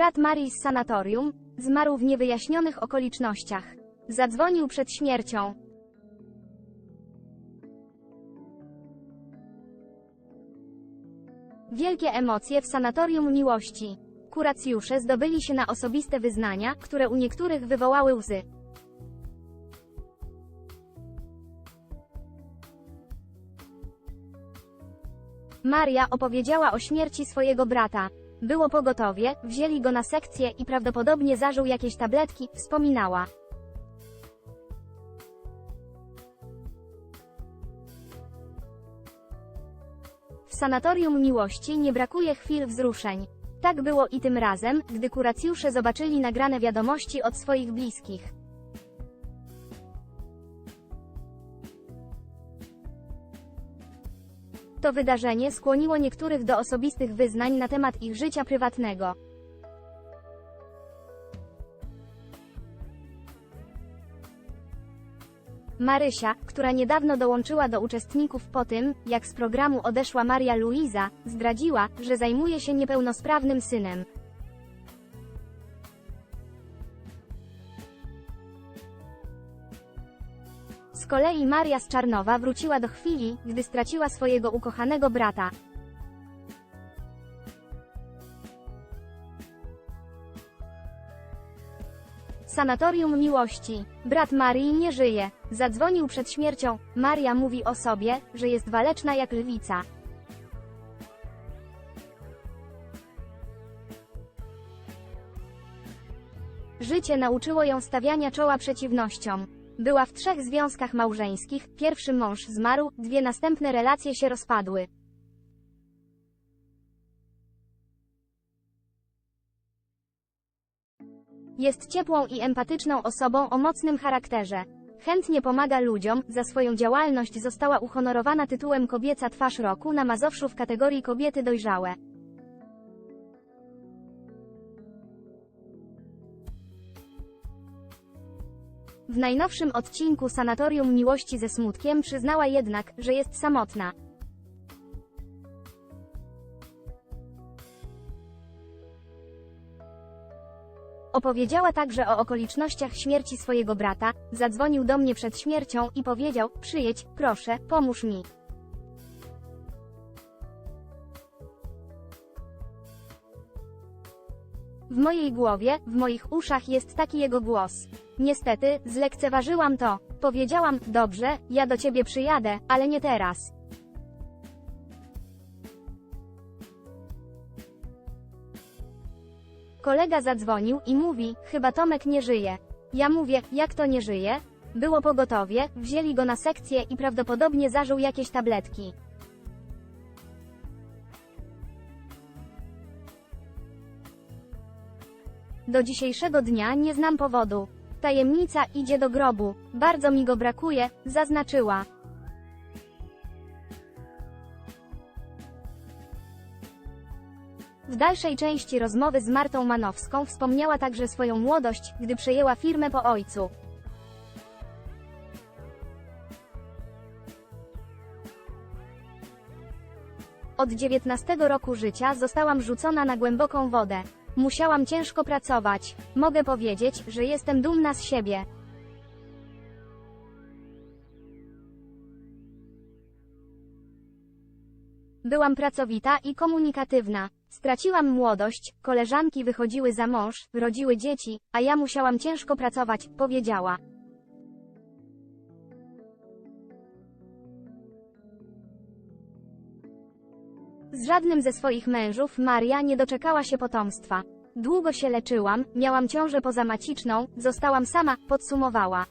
Brat Marii z sanatorium, zmarł w niewyjaśnionych okolicznościach. Zadzwonił przed śmiercią. Wielkie emocje w sanatorium miłości. Kuracjusze zdobyli się na osobiste wyznania, które u niektórych wywołały łzy. Maria opowiedziała o śmierci swojego brata. Było pogotowie, wzięli go na sekcję i prawdopodobnie zażył jakieś tabletki, wspominała. W sanatorium miłości nie brakuje chwil wzruszeń. Tak było i tym razem, gdy kuracjusze zobaczyli nagrane wiadomości od swoich bliskich. To wydarzenie skłoniło niektórych do osobistych wyznań na temat ich życia prywatnego. Marysia, która niedawno dołączyła do uczestników po tym, jak z programu odeszła Maria Luiza, zdradziła, że zajmuje się niepełnosprawnym synem. Kolei Maria z Czarnowa wróciła do chwili, gdy straciła swojego ukochanego brata. Sanatorium Miłości. Brat Marii nie żyje. Zadzwonił przed śmiercią. Maria mówi o sobie, że jest waleczna jak lwica. Życie nauczyło ją stawiania czoła przeciwnościom. Była w trzech związkach małżeńskich, pierwszy mąż zmarł, dwie następne relacje się rozpadły. Jest ciepłą i empatyczną osobą o mocnym charakterze. Chętnie pomaga ludziom, za swoją działalność została uhonorowana tytułem Kobieca Twarz Roku na Mazowszu w kategorii Kobiety Dojrzałe. W najnowszym odcinku Sanatorium Miłości ze Smutkiem przyznała jednak, że jest samotna. Opowiedziała także o okolicznościach śmierci swojego brata, zadzwonił do mnie przed śmiercią i powiedział, przyjedź, proszę, pomóż mi. W mojej głowie, w moich uszach jest taki jego głos. Niestety, zlekceważyłam to. Powiedziałam, dobrze, ja do ciebie przyjadę, ale nie teraz. Kolega zadzwonił i mówi, chyba Tomek nie żyje. Ja mówię, jak to nie żyje? Było pogotowie, wzięli go na sekcję i prawdopodobnie zażył jakieś tabletki. Do dzisiejszego dnia nie znam powodu. Tajemnica idzie do grobu. Bardzo mi go brakuje, zaznaczyła. W dalszej części rozmowy z Martą Manowską wspomniała także swoją młodość, gdy przejęła firmę po ojcu. Od 19 roku życia zostałam rzucona na głęboką wodę. Musiałam ciężko pracować. Mogę powiedzieć, że jestem dumna z siebie. Byłam pracowita i komunikatywna. Straciłam młodość, koleżanki wychodziły za mąż, rodziły dzieci, a ja musiałam ciężko pracować, powiedziała. Z żadnym ze swoich mężów Maria nie doczekała się potomstwa. Długo się leczyłam, miałam ciążę pozamaciczną, zostałam sama, podsumowała.